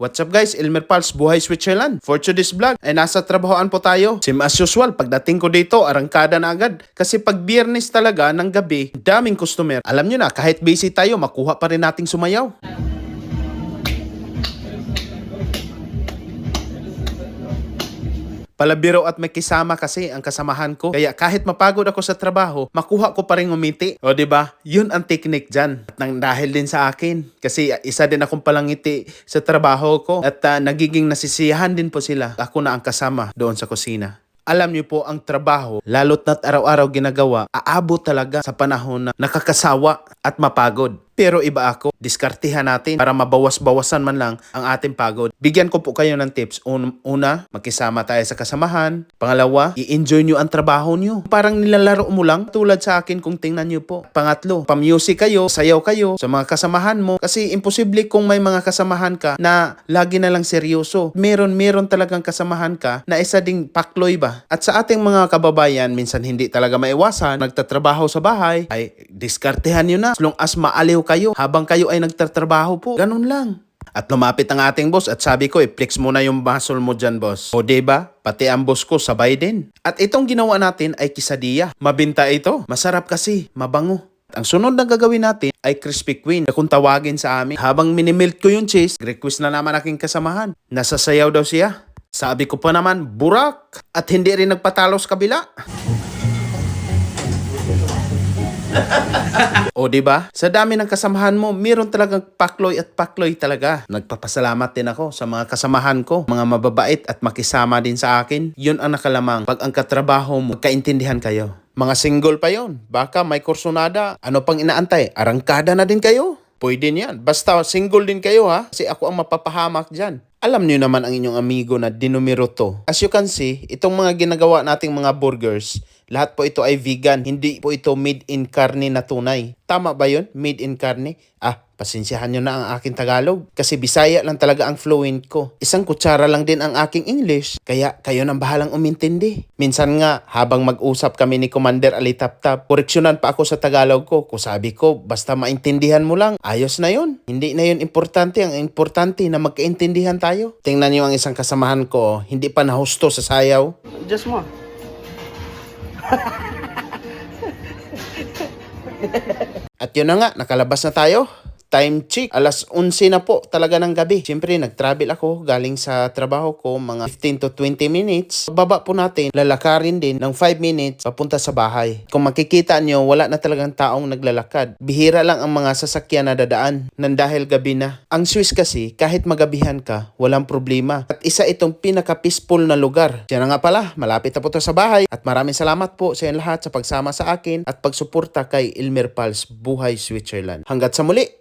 What's up guys? Elmer Pals, Buhay Switzerland. For today's vlog ay nasa trabahoan po tayo. Same as usual, pagdating ko dito, arangkada na agad. Kasi pag biyernes talaga ng gabi, daming customer. Alam nyo na, kahit busy tayo, makuha pa rin nating sumayaw. Palabiro at may kisama kasi ang kasamahan ko. Kaya kahit mapagod ako sa trabaho, makuha ko pa rin umiti. O ba? Yun ang technique dyan. At nang dahil din sa akin. Kasi isa din akong palangiti sa trabaho ko. At ah, nagiging nasisiyahan din po sila. Ako na ang kasama doon sa kusina. Alam niyo po ang trabaho, lalo't na't araw-araw ginagawa, aabot talaga sa panahon na nakakasawa at mapagod. Pero iba ako, diskartihan natin para mabawas-bawasan man lang ang ating pagod. Bigyan ko po kayo ng tips. Un- una, makisama tayo sa kasamahan. Pangalawa, i-enjoy nyo ang trabaho nyo. Parang nilalaro mo lang tulad sa akin kung tingnan nyo po. Pangatlo, pamusic kayo, sayaw kayo sa mga kasamahan mo. Kasi imposible kung may mga kasamahan ka na lagi na lang seryoso. Meron, meron talagang kasamahan ka na isa ding pakloy ba? At sa ating mga kababayan, minsan hindi talaga maiwasan, nagtatrabaho sa bahay, ay diskartehan nyo na. As long as maaliw kayo habang kayo ay nagtatrabaho po. Ganun lang. At lumapit ang ating boss at sabi ko, i-flex mo na yung muscle mo dyan, boss. O ba? Pati ang boss ko sabay din. At itong ginawa natin ay quesadilla. Mabinta ito. Masarap kasi. Mabango. Ang sunod na gagawin natin ay Crispy Queen na kung tawagin sa amin. Habang minimelt ko yung cheese, request na naman aking kasamahan. Nasasayaw daw siya. Sabi ko pa naman, burak! At hindi rin nagpatalo sa kabila. O di ba? Sa dami ng kasamahan mo, meron talagang pakloy at pakloy talaga. Nagpapasalamat din ako sa mga kasamahan ko, mga mababait at makisama din sa akin. Yun ang nakalamang pag ang katrabaho mo, kaintindihan kayo. Mga single pa yon. Baka may kursonada. Ano pang inaantay? Arangkada na din kayo. Pwede niyan. Basta single din kayo ha. Kasi ako ang mapapahamak dyan. Alam niyo naman ang inyong amigo na dinumero to. As you can see, itong mga ginagawa nating mga burgers, lahat po ito ay vegan. Hindi po ito made in carne na tunay. Tama ba yun? Made in carne? Ah, pasensyahan nyo na ang aking Tagalog. Kasi Bisaya lang talaga ang fluent ko. Isang kutsara lang din ang aking English. Kaya kayo nang bahalang umintindi. Minsan nga, habang mag-usap kami ni Commander Ali Taptap, koreksyonan pa ako sa Tagalog ko. Kung sabi ko, basta maintindihan mo lang, ayos na yon. Hindi na yun importante. Ang importante na magkaintindihan tayo. Tingnan niyo ang isang kasamahan ko, hindi pa nahusto sa sayaw. Just mo. At yun na nga, nakalabas na tayo. Time check. Alas 11 na po talaga ng gabi. Siyempre, nag-travel ako galing sa trabaho ko mga 15 to 20 minutes. Baba po natin, lalakarin din ng 5 minutes papunta sa bahay. Kung makikita nyo, wala na talagang taong naglalakad. Bihira lang ang mga sasakyan na dadaan nang dahil gabi na. Ang Swiss kasi, kahit magabihan ka, walang problema. At isa itong pinaka-peaceful na lugar. Siya na nga pala, malapit na po to sa bahay. At maraming salamat po sa inyo lahat sa pagsama sa akin at pagsuporta kay Ilmer Pals Buhay Switzerland. Hanggat sa muli,